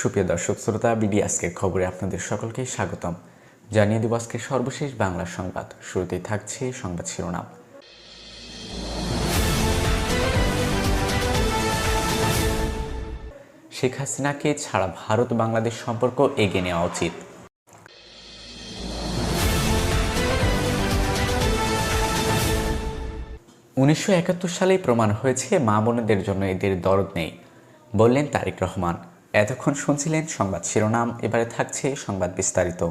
সুপ্রিয় দর্শক, শ্রোতা বিডি আজকের খবরে আপনাদের সকলকে স্বাগতম। জানিয়ে দেব আজকের সর্বশেষ বাংলা সংবাদ। শুরুতেই থাকছে সংবাদ শিরোনাম। শেখ হাসিনাকে ছাড়া ভারত বাংলাদেশ সম্পর্ক এগিয়ে নেওয়া উচিত। উনিশশো সালেই প্রমাণ হয়েছে মা বোনেদের জন্য এদের দরদ নেই, বললেন তারেক রহমান। এতক্ষণ শুনছিলেন সংবাদ শিরোনাম, এবারে থাকছে সংবাদ বিস্তারিত।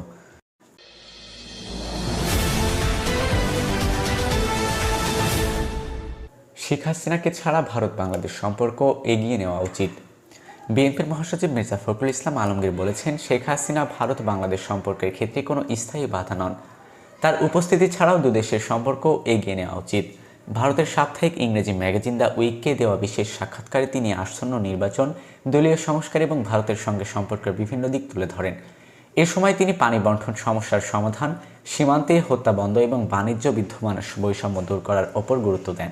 শেখ হাসিনাকে ছাড়া ভারত বাংলাদেশ সম্পর্ক এগিয়ে নেওয়া উচিত। বিএনপির মহাসচিব মির্জা ফখরুল ইসলাম আলমগীর বলেছেন, শেখ হাসিনা ভারত বাংলাদেশ সম্পর্কের ক্ষেত্রে কোনো স্থায়ী বাধা নন। তার উপস্থিতি ছাড়াও দুদেশের সম্পর্ক এগিয়ে নেওয়া উচিত। ভারতের সাপ্তাহিক ইংরেজি ম্যাগাজিন দ্য উইককে দেওয়া বিশেষ সাক্ষাৎকারে তিনি আসন্ন নির্বাচন, দলীয় সংস্কার এবং ভারতের সঙ্গে সম্পর্কের বিভিন্ন দিক তুলে ধরেন। এ সময় তিনি পানি বন্টন সমস্যার সমাধান, সীমান্তে হত্যা বন্ধ এবং বাণিজ্য বিদ্যমান বৈষম্য দূর করার ওপর গুরুত্ব দেন।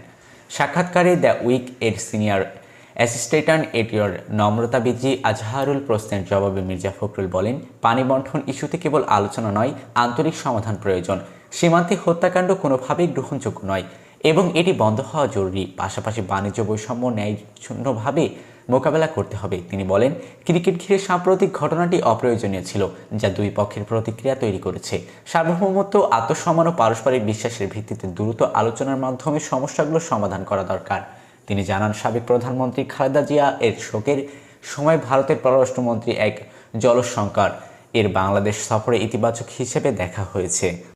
সাক্ষাৎকারে দ্য উইক এর সিনিয়র অ্যাসিস্ট্যান্ট এটিওর নম্রতা বিজি আজহারুল প্রশ্নের জবাবে মির্জা ফখরুল বলেন, পানি বন্টন ইস্যুতে কেবল আলোচনা নয়, আন্তরিক সমাধান প্রয়োজন। সীমান্তে হত্যাকাণ্ড কোনোভাবেই গ্রহণযোগ্য নয়। এবং এটি বন্ধ হওয়া জরুরি। পাশাপাশি বাণিজ্য বৈষম্য ন্যায়শূন্যভাবে মোকাবেলা করতে হবে। তিনি বলেন, ক্রিকেট ঘিরে সাম্প্রতিক ঘটনাটি অপ্রয়োজনীয় ছিল, যা দুই পক্ষের প্রতিক্রিয়া তৈরি করেছে। সার্বভৌমত্ব, আত্মসম্মান ও পারস্পরিক বিশ্বাসের ভিত্তিতে দ্রুত আলোচনার মাধ্যমে সমস্যাগুলো সমাধান করা দরকার। তিনি জানান, সাবেক প্রধানমন্ত্রী খালেদা জিয়া এর শোকের সময় ভারতের পররাষ্ট্রমন্ত্রী এক জলসংকট এর বাংলাদেশ সফরে ইতিবাচক হিসেবে দেখা হয়েছে।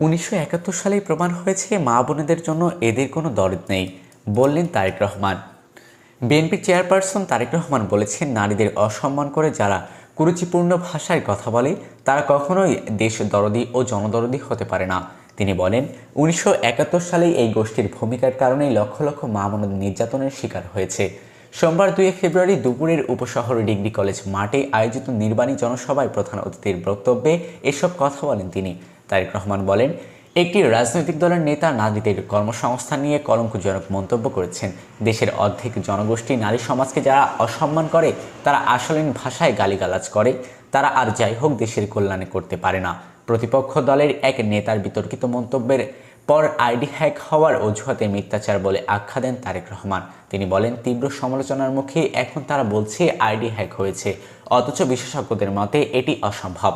উনিশশো একাত্তর সালেই প্রমাণ হয়েছে মা বোনেদের জন্য এদের কোনো দরদ নেই, বললেন তারেক রহমান। বিএনপি চেয়ারপারসন তারেক রহমান বলেছেন, নারীদের অসম্মান করে যারা কুরুচিপূর্ণ ভাষায় কথা বলে, তারা কখনোই দেশ দরদি ও জনদরদি হতে পারে না। তিনি বলেন, উনিশশো সালেই এই গোষ্ঠীর ভূমিকার কারণেই লক্ষ লক্ষ মা বোনদের নির্যাতনের শিকার হয়েছে। সোমবার দুই ফেব্রুয়ারি দুপুরের উপশহর ডিগ্রি কলেজ মাঠে আয়োজিত নির্বাণী জনসভায় প্রধান অতিথির বক্তব্যে এসব কথা বলেন তিনি। তারেক রহমান বলেন, একটি রাজনৈতিক দলের নেতা নারীদের কর্মসংস্থান নিয়ে কলঙ্কজনক মন্তব্য করেছেন। দেশের অর্ধেক জনগোষ্ঠী নারী সমাজকে যারা অসম্মান করে, তারা আসলীন ভাষায় গালিগালাজ করে। তারা আর যাই হোক দেশের কল্যাণে করতে পারে না। প্রতিপক্ষ দলের এক নেতার বিতর্কিত মন্তব্যের পর আইডি হ্যাক হওয়ার অজুহাতে মিথ্যাচার বলে আখ্যা দেন তারেক রহমান। তিনি বলেন, তীব্র সমালোচনার মুখে এখন তারা বলছে, আইডি হ্যাক হয়েছে। অথচ বিশেষজ্ঞদের মতে এটি অসম্ভব।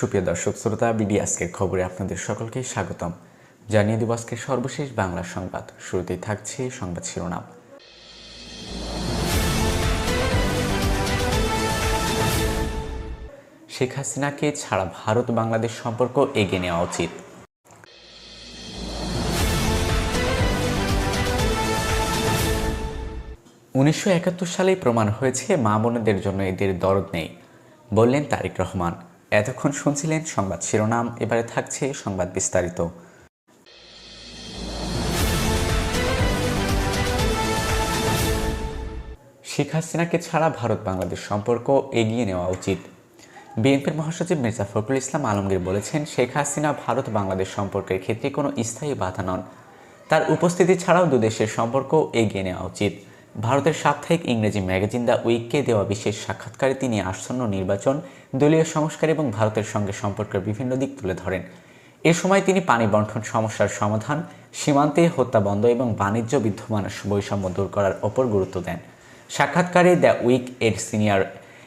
সুপ্রিয় দর্শক, শ্রোতা, বিডি আজকের খবরে আপনাদের সকলকে স্বাগতম। জানিয়ে দেব আজকের সর্বশেষ বাংলা সংবাদ। শুরুতেই থাকছে সংবাদ শিরোনাম। শেখ হাসিনাকে ছাড়া ভারত বাংলাদেশ সম্পর্ক এগিয়ে নেওয়া উচিত। উনিশশো সালেই প্রমাণ হয়েছে মা বোনদের জন্য এদের দরদ নেই, বললেন তারেক রহমান। এতক্ষণ শুনছিলেন সংবাদ শিরোনাম, এবারে থাকছে সংবাদ বিস্তারিত। শেখ হাসিনাকে ছাড়া ভারত বাংলাদেশ সম্পর্ক এগিয়ে নেওয়া উচিত। বিএনপির মহাসচিব মির্জা ফখরুল ইসলাম আলমগীর বলেছেন, শেখ হাসিনা ভারত বাংলাদেশ সম্পর্কের ক্ষেত্রে কোনো স্থায়ী বাধা নন। তার উপস্থিতি ছাড়াও দুদেশের সম্পর্ক এগিয়ে নেওয়া উচিত। ভারতের সাপ্তাহিক ইংরেজি ম্যাগাজিন দ্য উইককে দেওয়া বিশেষ সাক্ষাৎকারে তিনি আসন্ন নির্বাচন, দলীয় সংস্কার এবং ভারতের সঙ্গে সম্পর্কের বিভিন্ন দিক তুলে ধরেন। এ সময় তিনি পানি বন্টন সমস্যার সমাধান, সীমান্তে হত্যা বন্ধ এবং বাণিজ্য বিদ্যমান বৈষম্য দূর করার ওপর গুরুত্ব দেন। সাক্ষাৎকারে দ্য উইক এর সিনিয়র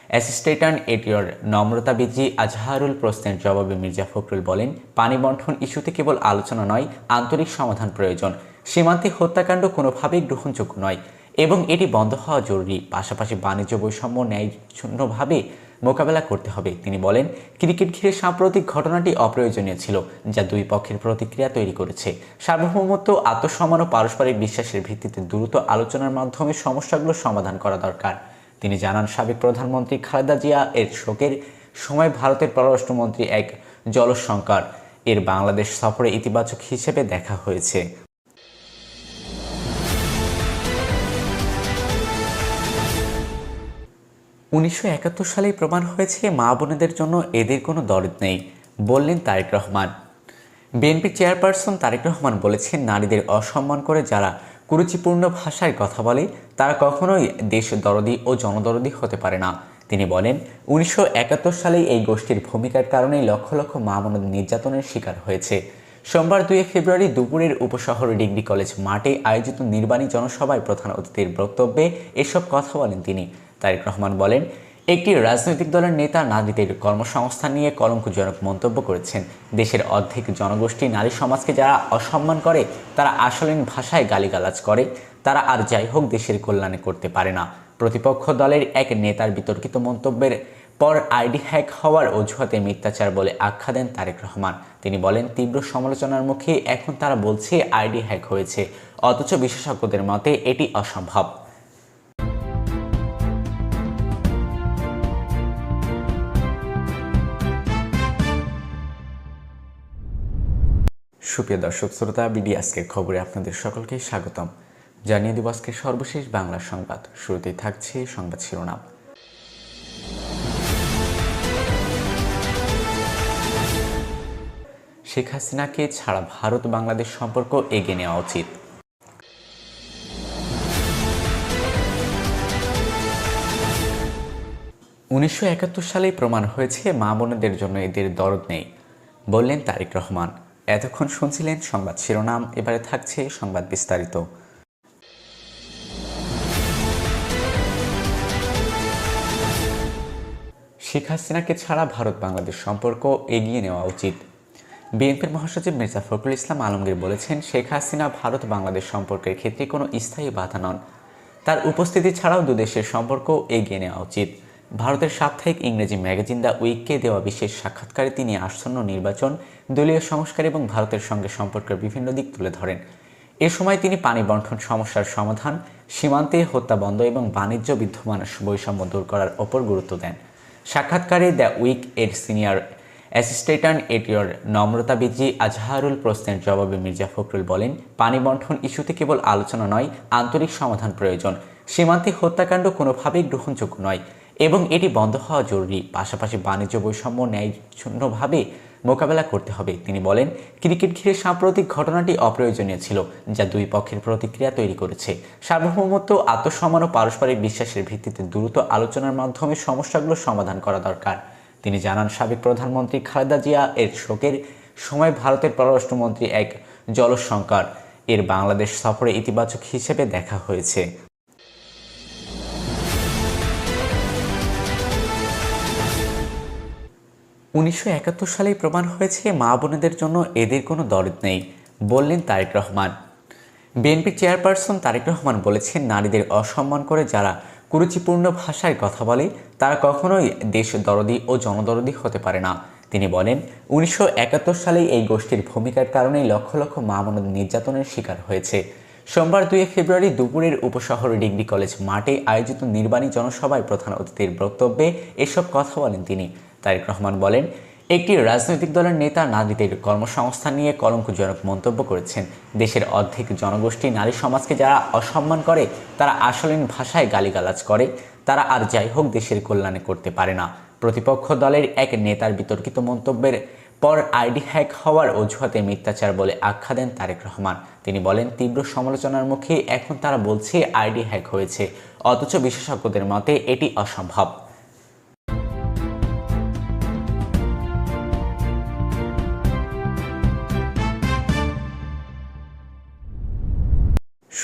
অ্যাসিস্ট্যান্ট এটিওর নম্রতা বিজি আজহারুল প্রশ্নের জবাবে মির্জা ফখরুল বলেন, পানি বন্টন ইস্যুতে কেবল আলোচনা নয়, আন্তরিক সমাধান প্রয়োজন। সীমান্তে হত্যাকাণ্ড কোনোভাবেই গ্রহণযোগ্য নয়। এবং এটি বন্ধ হওয়া জরুরি। পাশাপাশি বাণিজ্য বৈষম্য ন্যায়শূন্যভাবে মোকাবেলা করতে হবে। তিনি বলেন, ক্রিকেট ঘিরে সাম্প্রতিক ঘটনাটি অপ্রয়োজনীয় ছিল, যা দুই পক্ষের প্রতিক্রিয়া তৈরি করেছে। সার্বভৌমত্ব, আত্মসম্মান ও পারস্পরিক বিশ্বাসের ভিত্তিতে দ্রুত আলোচনার মাধ্যমে সমস্যাগুলো সমাধান করা দরকার। তিনি জানান, সাবেক প্রধানমন্ত্রী খালেদা জিয়া এর শোকের সময় ভারতের পররাষ্ট্রমন্ত্রী এক জলসংকট। এর বাংলাদেশ সফরে ইতিবাচক হিসেবে দেখা হয়েছে। উনিশশো একাত্তর সালেই প্রমাণ হয়েছে মা বোনেদের জন্য এদের কোনো দরদ নেই, বললেন তারেক রহমান। বিএনপি চেয়ারপারসন তারেক রহমান বলেছেন, নারীদের অসম্মান করে যারা কুরুচিপূর্ণ ভাষায় কথা বলে, তারা কখনোই দেশ দরদি ও জনদরদি হতে পারে না। তিনি বলেন, উনিশশো একাত্তর সালে এই গোষ্ঠীর ভূমিকার কারণেই লক্ষ লক্ষ মা বোনদের নির্যাতনের শিকার হয়েছে। সোমবার দুই ফেব্রুয়ারি দুপুরের উপশহর ডিগ্রি কলেজ মাঠে আয়োজিত নির্বাণী জনসভায় প্রধান অতিথির বক্তব্যে এসব কথা বলেন তিনি। তারেক রহমান বলেন, একটি রাজনৈতিক দলের নেতা নারীদের কর্মসংস্থান নিয়ে কলঙ্কজনক মন্তব্য করেছেন। দেশের অর্ধেক জনগোষ্ঠী নারী সমাজকে যারা অসম্মান করে, তারা আসলীন ভাষায় গালিগালাজ করে। তারা আর যাই হোক দেশের কল্যাণে করতে পারে না। প্রতিপক্ষ দলের এক নেতার বিতর্কিত মন্তব্যের পর আইডি হ্যাক হওয়ার অজুহাতে মিথ্যাচার বলে আখ্যা দেন তারেক রহমান। তিনি বলেন, তীব্র সমালোচনার মুখে এখন তারা বলছে, আইডি হ্যাক হয়েছে। অথচ বিশেষজ্ঞদের মতে এটি অসম্ভব। সুপ্রিয় দর্শক শ্রোতা বিডি আজকের খবরে আপনাদের সকলকে স্বাগতম। জানিয়ে দেব আজকের সর্বশেষ বাংলা সংবাদ। শুরুতেই থাকছে সংবাদ শিরোনাম। শেখ হাসিনাকে ছাড়া ভারত বাংলাদেশ সম্পর্ক এগিয়ে নেওয়া উচিত। উনিশশো সালেই প্রমাণ হয়েছে মা বোনদের জন্য এদের দরদ নেই, বললেন তারেক রহমান। এতক্ষণ শুনছিলেন সংবাদ শিরোনাম, এবারে থাকছে সংবাদ বিস্তারিত। শেখ হাসিনাকে ছাড়া ভারত বাংলাদেশ সম্পর্ক এগিয়ে নেওয়া উচিত। বিএনপির মহাসচিব মির্জা ফখরুল ইসলাম আলমগীর বলেছেন, শেখ হাসিনা ভারত বাংলাদেশ সম্পর্কের ক্ষেত্রে কোনো স্থায়ী বাধা নন। তার উপস্থিতি ছাড়াও দুদেশের সম্পর্ক এগিয়ে নেওয়া উচিত। ভারতের সাপ্তাহিক ইংরেজি ম্যাগাজিন দ্য উইককে দেওয়া বিশেষ সাক্ষাৎকারে তিনি আসন্ন নির্বাচন, দলীয় সংস্কার এবং ভারতের সঙ্গে সম্পর্কের বিভিন্ন দিক তুলে ধরেন। এ সময় তিনি পানি বন্টন সমস্যার সমাধান, সীমান্তে হত্যা বন্ধ এবং বাণিজ্য বিদ্যমান বৈষম্য দূর করার ওপর গুরুত্ব দেন। সাক্ষাৎকারে দ্য উইক এর সিনিয়র অ্যাসিস্ট্যান্ট এটিওর নম্রতা বিজি আজহারুল প্রশ্নের জবাবে মির্জা ফখরুল বলেন, পানি বন্টন ইস্যুতে কেবল আলোচনা নয়, আন্তরিক সমাধান প্রয়োজন। সীমান্তে হত্যাকাণ্ড কোনোভাবেই গ্রহণযোগ্য নয়। এবং এটি বন্ধ হওয়া জরুরি। পাশাপাশি বাণিজ্য বৈষম্য ন্যায়শূন্যভাবে মোকাবেলা করতে হবে। তিনি বলেন, ক্রিকেট ঘিরে সাম্প্রতিক ঘটনাটি অপ্রয়োজনীয় ছিল, যা দুই পক্ষের প্রতিক্রিয়া তৈরি করেছে। সার্বভৌমত্ব, আত্মসম্মান ও পারস্পরিক বিশ্বাসের ভিত্তিতে দ্রুত আলোচনার মাধ্যমে সমস্যাগুলো সমাধান করা দরকার। তিনি জানান, সাবেক প্রধানমন্ত্রী খালেদা জিয়া এর শোকের সময় ভারতের পররাষ্ট্রমন্ত্রী এক জলসংকট এর বাংলাদেশ সফরে ইতিবাচক হিসেবে দেখা হয়েছে। উনিশশো একাত্তর সালেই প্রমাণ হয়েছে মা বোনেদের জন্য এদের কোনো দরদ নেই, বললেন তারেক রহমান। বিএনপি চেয়ারপারসন তারেক রহমান বলেছেন, নারীদের অসম্মান করে যারা কুরুচিপূর্ণ ভাষায় কথা বলে, তারা কখনোই দেশ দরদি ও জনদরদি হতে পারে না। তিনি বলেন, উনিশশো সালেই এই গোষ্ঠীর ভূমিকার কারণেই লক্ষ লক্ষ মা বোনদের নির্যাতনের শিকার হয়েছে। সোমবার দুই ফেব্রুয়ারি দুপুরের উপশহর ডিগ্রি কলেজ মাঠে আয়োজিত নির্বাণী জনসভায় প্রধান অতিথির বক্তব্যে এসব কথা বলেন তিনি। তারেক রহমান বলেন, একটি রাজনৈতিক দলের নেতা নারীদের কর্মসংস্থান নিয়ে কলঙ্কজনক মন্তব্য করেছেন। দেশের অর্ধেক জনগোষ্ঠী নারী সমাজকে যারা অসম্মান করে, তারা আসলীন ভাষায় গালিগালাজ করে। তারা আর যাই হোক দেশের কল্যাণে করতে পারে না। প্রতিপক্ষ দলের এক নেতার বিতর্কিত মন্তব্যের পর আইডি হ্যাক হওয়ার অজুহাতে মিথ্যাচার বলে আখ্যা দেন তারেক রহমান। তিনি বলেন, তীব্র সমালোচনার মুখে এখন তারা বলছে আইডি হ্যাক হয়েছে। অথচ বিশেষজ্ঞদের মতে এটি অসম্ভব।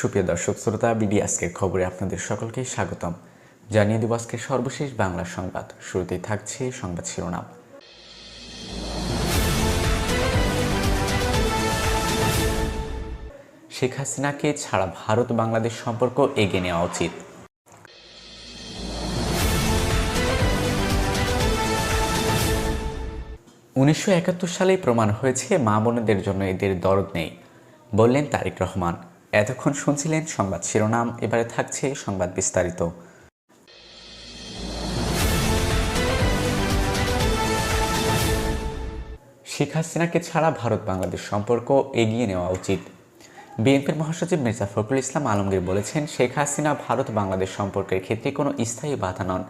সুপ্রিয় দর্শক, শ্রোতা বিডি আজকের খবরে আপনাদের সকলকে স্বাগতম। জানিয়ে দেব আজকের সর্বশেষ বাংলা সংবাদ। শুরুতেই থাকছে সংবাদ শিরোনাম। শেখ হাসিনাকে ছাড়া ভারত বাংলাদেশ সম্পর্ক এগিয়ে নেওয়া উচিত। উনিশশো সালেই প্রমাণ হয়েছে মা বোনদের জন্য এদের দরদ নেই, বললেন তারেক রহমান। এতক্ষণ শুনছিলেন সংবাদ শিরোনাম, এবারে থাকছে সংবাদ বিস্তারিত। শেখ হাসিনাকে ছাড়া ভারত বাংলাদেশ সম্পর্ক এগিয়ে নেওয়া উচিত। বিএনপির মহাসচিব মির্জা ফখরুল ইসলাম আলমগীর বলেছেন, শেখ হাসিনা ভারত বাংলাদেশ সম্পর্কের ক্ষেত্রে কোনো স্থায়ী বাধা নন।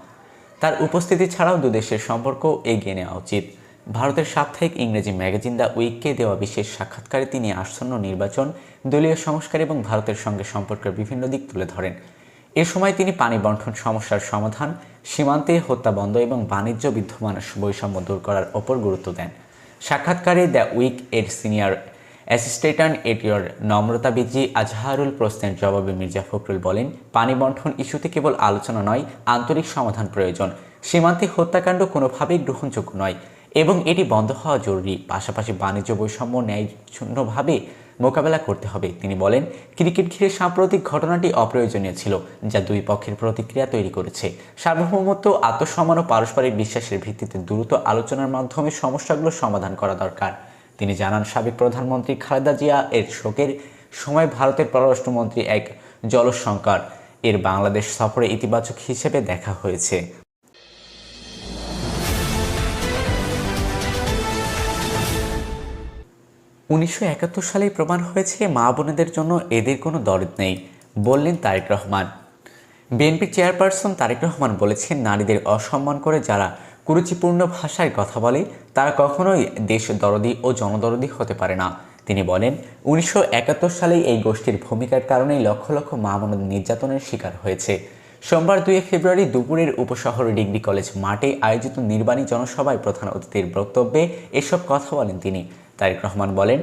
তার উপস্থিতি ছাড়াও দুদেশের সম্পর্ক এগিয়ে নেওয়া উচিত। ভারতের সাপ্তাহিক ইংরেজি ম্যাগাজিন দ্য উইককে দেওয়া বিশেষ সাক্ষাৎকারে তিনি আসন্ন নির্বাচন, দলীয় সংস্কার এবং ভারতের সঙ্গে সম্পর্কের বিভিন্ন দিক তুলে ধরেন। এ সময় তিনি পানি বন্টন সমস্যার সমাধান, সীমান্তে হত্যা বন্ধ এবং বাণিজ্য বিদ্যমান বৈষম্য দূর করার ওপর গুরুত্ব দেন। সাক্ষাৎকারে দ্য উইক এর সিনিয়র অ্যাসিস্ট্যান্ট এটিওর নম্রতা বিজি আজহারুল প্রশ্নের জবাবে মির্জা ফখরুল বলেন, পানি বন্টন ইস্যুতে কেবল আলোচনা নয়, আন্তরিক সমাধান প্রয়োজন। সীমান্তে হত্যাকাণ্ড কোনোভাবেই গ্রহণযোগ্য নয়। এবং এটি বন্ধ হওয়া জরুরি। পাশাপাশি বাণিজ্য বৈষম্য ন্যায়শূন্যভাবে মোকাবেলা করতে হবে। তিনি বলেন, ক্রিকেট ঘিরে সাম্প্রতিক ঘটনাটি অপ্রয়োজনীয় ছিল, যা দুই পক্ষের প্রতিক্রিয়া তৈরি করেছে। সার্বভৌমত্ব, আত্মসম্মান ও পারস্পরিক বিশ্বাসের ভিত্তিতে দ্রুত আলোচনার মাধ্যমে সমস্যাগুলো সমাধান করা দরকার। তিনি জানান, সাবেক প্রধানমন্ত্রী খালেদা জিয়া এর শোকের সময় ভারতের পররাষ্ট্রমন্ত্রী এক জলসংকট এর বাংলাদেশ সফরে ইতিবাচক হিসেবে দেখা হয়েছে। উনিশশো একাত্তর সালেই প্রমাণ হয়েছে মা বোনেদের জন্য এদের কোনো দরদ নেই, বললেন তারেক রহমান। বিএনপি চেয়ারপারসন তারেক রহমান বলেছেন, নারীদের অসম্মান করে যারা কুরুচিপূর্ণ ভাষায় কথা বলে, তারা কখনোই দেশ দরদি ও জনদরদি হতে পারে না। তিনি বলেন, উনিশশো সালেই এই গোষ্ঠীর ভূমিকার কারণেই লক্ষ লক্ষ মা বোনদের নির্যাতনের শিকার হয়েছে। সোমবার দুই ফেব্রুয়ারি দুপুরের উপশহর ডিগ্রি কলেজ মাঠে আয়োজিত নির্বাণী জনসভায় প্রধান অতিথির বক্তব্যে এসব কথা বলেন তিনি। তারেক রহমান বলেন,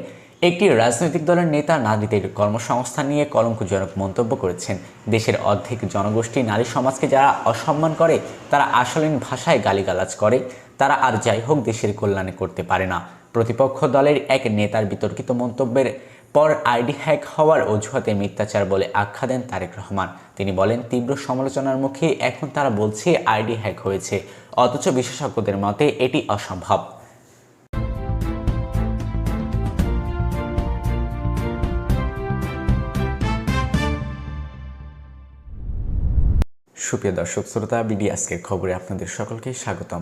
একটি রাজনৈতিক দলের নেতা নারীদের কর্মসংস্থান নিয়ে কলঙ্কজনক মন্তব্য করেছেন। দেশের অর্ধেক জনগোষ্ঠী নারী সমাজকে যারা অসম্মান করে, তারা আসলীন ভাষায় গালিগালাজ করে। তারা আর যাই হোক দেশের কল্যাণে করতে পারে না। প্রতিপক্ষ দলের এক নেতার বিতর্কিত মন্তব্যের পর আইডি হ্যাক হওয়ার অজুহাতে মিথ্যাচার বলে আখ্যা দেন তারেক রহমান। তিনি বলেন, তীব্র সমালোচনার মুখে এখন তারা বলছে, আইডি হ্যাক হয়েছে। অথচ বিশেষজ্ঞদের মতে এটি অসম্ভব। সুপ্রিয় দর্শক, শ্রোতা বিডি আজকের খবরে আপনাদের সকলকে স্বাগতম।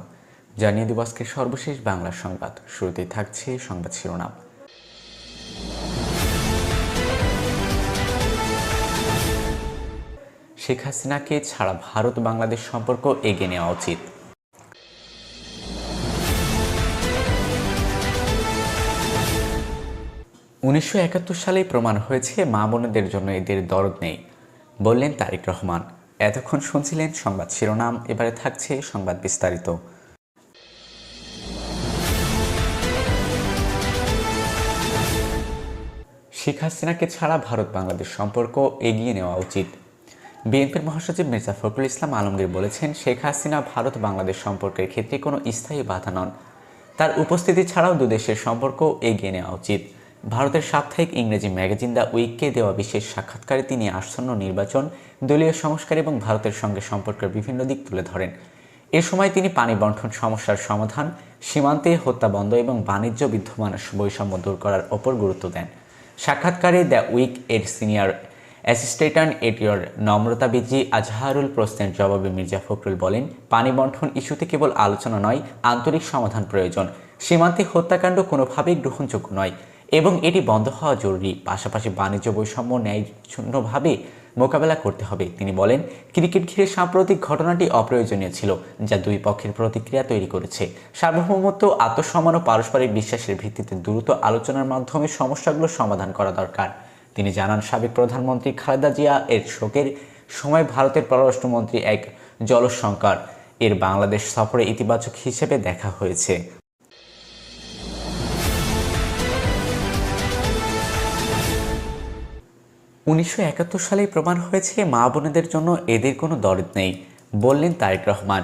জানিয়ে দেব আজকের সর্বশেষ বাংলা সংবাদ। শুরুতেই থাকছে সংবাদ শিরোনাম। শেখ হাসিনাকে ছাড়া ভারত বাংলাদেশ সম্পর্ক এগিয়ে নেওয়া উচিত। উনিশশো সালেই প্রমাণ হয়েছে মা বোনদের জন্য এদের দরদ নেই, বললেন তারেক রহমান। এতক্ষণ শুনছিলেন সংবাদ শিরোনাম, এবারে থাকছে সংবাদ বিস্তারিত। শেখ হাসিনাকে ছাড়া ভারত বাংলাদেশ সম্পর্ক এগিয়ে নেওয়া উচিত। বিএনপির মহাসচিব মির্জা ফখরুল ইসলাম আলমগীর বলেছেন, শেখ হাসিনা ভারত বাংলাদেশ সম্পর্কের ক্ষেত্রে কোনো স্থায়ী বাধা নন। তার উপস্থিতি ছাড়াও দুদেশের সম্পর্ক এগিয়ে নেওয়া উচিত। ভারতের সাপ্তাহিক ইংরেজি ম্যাগাজিন দ্য উইককে দেওয়া বিশেষ সাক্ষাৎকারে তিনি আসন্ন নির্বাচন, দলীয় সংস্কার এবং ভারতের সঙ্গে সম্পর্কের বিভিন্ন দিক তুলে ধরেন। এ সময় তিনি পানি বন্টন সমস্যার সমাধান, সীমান্তে হত্যা বন্ধ এবং বাণিজ্য বিদ্যমান বৈষম্য দূর করার ওপর গুরুত্ব দেন। সাক্ষাৎকারে দ্য উইক এর সিনিয়র অ্যাসিস্ট্যান্ট এটিওর নম্রতা বিজি আজহারুল প্রশ্নের জবাবে মির্জা ফখরুল বলেন, পানি বন্টন ইস্যুতে কেবল আলোচনা নয়, আন্তরিক সমাধান প্রয়োজন। সীমান্তে হত্যাকাণ্ড কোনোভাবেই গ্রহণযোগ্য নয়। এবং এটি বন্ধ হওয়া জরুরি। পাশাপাশি বাণিজ্য বৈষম্য ন্যায়শূন্যভাবে মোকাবেলা করতে হবে। তিনি বলেন, ক্রিকেট ঘিরে সাম্প্রতিক ঘটনাটি অপ্রয়োজনীয় ছিল, যা দুই পক্ষের প্রতিক্রিয়া তৈরি করেছে। সার্বভৌমত্ব, আত্মসম্মান ও পারস্পরিক বিশ্বাসের ভিত্তিতে দ্রুত আলোচনার মাধ্যমে সমস্যাগুলো সমাধান করা দরকার। তিনি জানান, সাবেক প্রধানমন্ত্রী খালেদা জিয়া এর শোকের সময় ভারতের পররাষ্ট্রমন্ত্রী এক জলসংকট এর বাংলাদেশ সফরে ইতিবাচক হিসেবে দেখা হয়েছে। উনিশশো একাত্তর সালেই প্রমাণ হয়েছে মা বোনেদের জন্য এদের কোনো দরদ নেই, বললেন তারেক রহমান।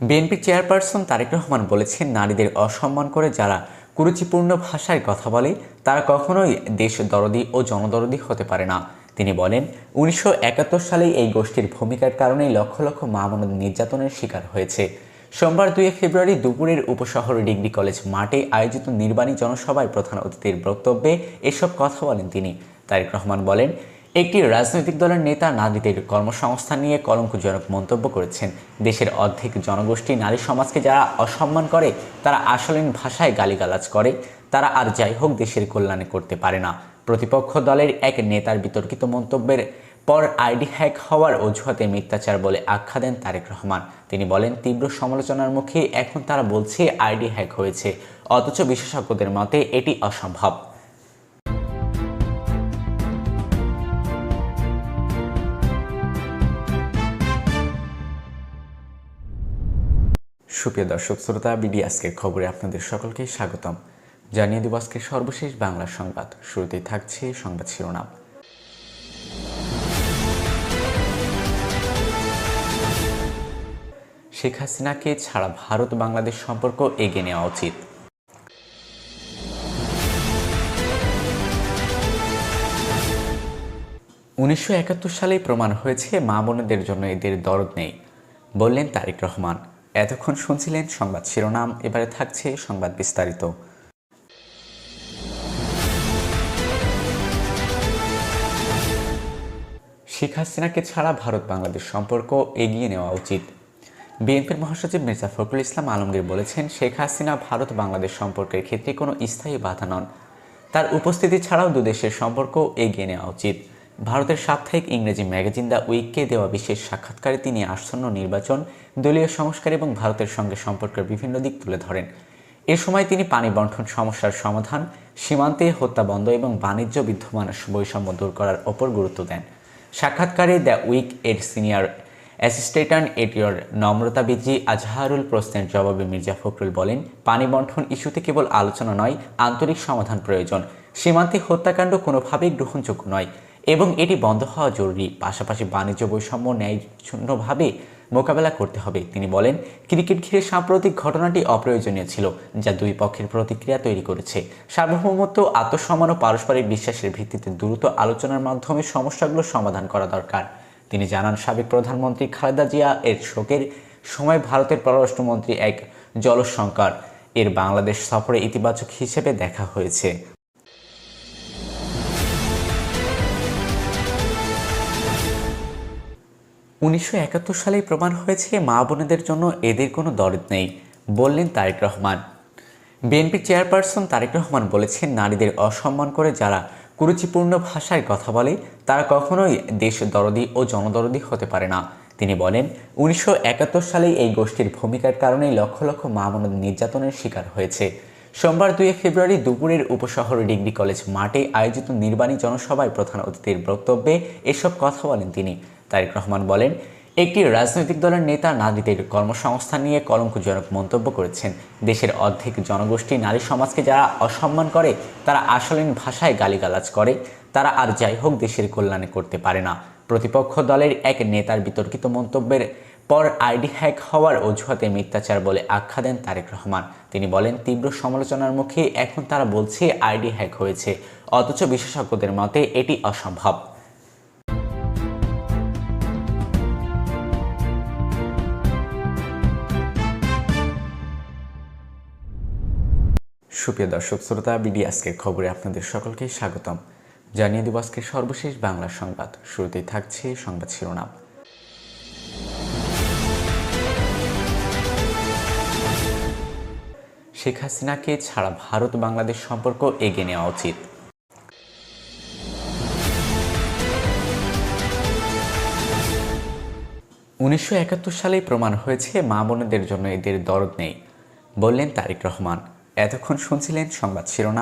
বিএনপি চেয়ারপারসন তারেক রহমান বলেছেন, নারীদের অসম্মান করে যারা কুরুচিপূর্ণ ভাষায় কথা বলে, তারা কখনোই দেশ দরদি ও জনদরদি হতে পারে না। তিনি বলেন, উনিশশো সালেই এই গোষ্ঠীর ভূমিকার কারণে লক্ষ লক্ষ মা বোনদের নির্যাতনের শিকার হয়েছে। সোমবার দুই ফেব্রুয়ারি দুপুরের উপশহর ডিগ্রি কলেজ মাঠে আয়োজিত নির্বাণী জনসভায় প্রধান অতিথির বক্তব্যে এসব কথা বলেন তিনি। তারেক রহমান বলেন, একটি রাজনৈতিক দলের নেতা নারীদের কর্মসংস্থান নিয়ে কলঙ্কজনক মন্তব্য করেছেন। দেশের অর্ধেক জনগোষ্ঠী নারী সমাজকে যারা অসম্মান করে, তারা আসলীন ভাষায় গালিগালাজ করে। তারা আর যাই হোক দেশের কল্যাণে করতে পারে না। প্রতিপক্ষ দলের এক নেতার বিতর্কিত মন্তব্যের পর আইডি হ্যাক হওয়ার অজুহাতে মিথ্যাচার বলে আখ্যা দেন তারেক রহমান। তিনি বলেন, তীব্র সমালোচনার মুখে এখন তারা বলছে, আইডি হ্যাক হয়েছে। অথচ বিশেষজ্ঞদের মতে এটি অসম্ভব। সুপ্রিয় দর্শক, শ্রোতা, বিডি আজকের খবরে আপনাদের সকলকে স্বাগতম। জানিয়ে দেব আজকের সর্বশেষ বাংলা সংবাদ। শুরুতেই থাকছে সংবাদ শিরোনাম। শেখ হাসিনাকে ছাড়া ভারত বাংলাদেশ সম্পর্ক এগিয়ে নেওয়া উচিত। উনিশশো সালেই প্রমাণ হয়েছে মা বোনেদের জন্য এদের দরদ নেই, বললেন তারেক রহমান। এতক্ষণ শুনছিলেন সংবাদ শিরোনাম, এবারে থাকছে সংবাদ বিস্তারিত। শেখ হাসিনাকে ছাড়া ভারত বাংলাদেশ সম্পর্ক এগিয়ে নেওয়া উচিত। বিএনপির মহাসচিব মির্জা ফখরুল ইসলাম আলমগীর বলেছেন, শেখ হাসিনা ভারত বাংলাদেশ সম্পর্কের ক্ষেত্রে কোনো স্থায়ী বাধা নন। তার উপস্থিতি ছাড়াও দুদেশের সম্পর্ক এগিয়ে নেওয়া উচিত। ভারতের সাপ্তাহিক ইংরেজি ম্যাগাজিন দ্য উইককে দেওয়া বিশেষ সাক্ষাৎকারে তিনি আসন্ন নির্বাচন, দলীয় সংস্কার এবং ভারতের সঙ্গে সম্পর্কের বিভিন্ন দিক তুলে ধরেন। এ সময় তিনি পানি বন্টন সমস্যার সমাধান, সীমান্তে হত্যা বন্ধ এবং বাণিজ্য বিদ্যমান বৈষম্য দূর করার ওপর গুরুত্ব দেন। সাক্ষাৎকারে দ্য উইক এর সিনিয়র অ্যাসিস্ট্যান্ট এটিওর নম্রতা বিজি আজহারুল প্রশ্নের জবাবে মির্জা ফখরুল বলেন, পানি বন্টন ইস্যুতে কেবল আলোচনা নয়, আন্তরিক সমাধান প্রয়োজন। সীমান্তে হত্যাকাণ্ড কোনোভাবেই গ্রহণযোগ্য নয়। এবং এটি বন্ধ হওয়া জরুরি। পাশাপাশি বাণিজ্য বৈষম্য ন্যায়শূন্যভাবে মোকাবেলা করতে হবে। তিনি বলেন, ক্রিকেট ঘিরে সাম্প্রতিক ঘটনাটি অপ্রয়োজনীয় ছিল, যা দুই পক্ষের প্রতিক্রিয়া তৈরি করেছে। সার্বভৌমত্ব, আত্মসম্মান ও পারস্পরিক বিশ্বাসের ভিত্তিতে দ্রুত আলোচনার মাধ্যমে সমস্যাগুলো সমাধান করা দরকার। তিনি জানান, সাবেক প্রধানমন্ত্রী খালেদা জিয়া এর শোকের সময় ভারতের পররাষ্ট্রমন্ত্রী এক জলসংকর এর বাংলাদেশ সফরে ইতিবাচক হিসেবে দেখা হয়েছে। উনিশশো একাত্তর সালেই প্রমাণ হয়েছে মা বোনেদের জন্য এদের কোনো দরদ নেই, বললেন তারেক রহমান। বিএনপি চেয়ারপারসন তারেক রহমান বলেছেন, নারীদের অসম্মান করে যারা কুরুচিপূর্ণ ভাষায় কথা বলে, তারা কখনোই দেশ দরদি ও জনদরদি হতে পারে না। তিনি বলেন, উনিশশো সালেই এই গোষ্ঠীর ভূমিকার কারণেই লক্ষ লক্ষ মা বোনদের নির্যাতনের শিকার হয়েছে। সোমবার দুই ফেব্রুয়ারি দুপুরের উপশহর ডিগ্রি কলেজ মাঠে আয়োজিত নির্বাণী জনসভায় প্রধান অতিথির বক্তব্যে এসব কথা বলেন তিনি। তারেক রহমান বলেন, একটি রাজনৈতিক দলের নেতা নারীদের কর্মসংস্থান নিয়ে কলঙ্কজনক মন্তব্য করেছেন। দেশের অর্ধেক জনগোষ্ঠী নারী সমাজকে যারা অসম্মান করে, তারা আসলীন ভাষায় গালিগালাজ করে, তারা আর যাই হোক দেশের কল্যাণে করতে পারে না। প্রতিপক্ষ দলের এক নেতার বিতর্কিত মন্তব্যের পর আইডি হ্যাক হওয়ার অজুহাতে মিথ্যাচার বলে আখ্যা দেন তারেক রহমান। তিনি বলেন, তীব্র সমালোচনার মুখে এখন তারা বলছে, আইডি হ্যাক হয়েছে। অথচ বিশেষজ্ঞদের মতে এটি অসম্ভব। সুপ্রিয় দর্শক, শ্রোতা, বিডি আজকের খবরে আপনাদের সকলকে স্বাগতম। জানিয়ে দেব আজকের সর্বশেষ বাংলা সংবাদ। শুরুতেই থাকছে সংবাদ শিরোনাম। শেখ হাসিনাকে ছাড়া ভারত বাংলাদেশ সম্পর্ক এগিয়ে নেওয়া উচিত। উনিশশো সালেই প্রমাণ হয়েছে মা বোনেদের জন্য এদের দরদ নেই, বললেন তারেক রহমান। এতক্ষণ শুনছিলেন সংবাদ শিরোনাম।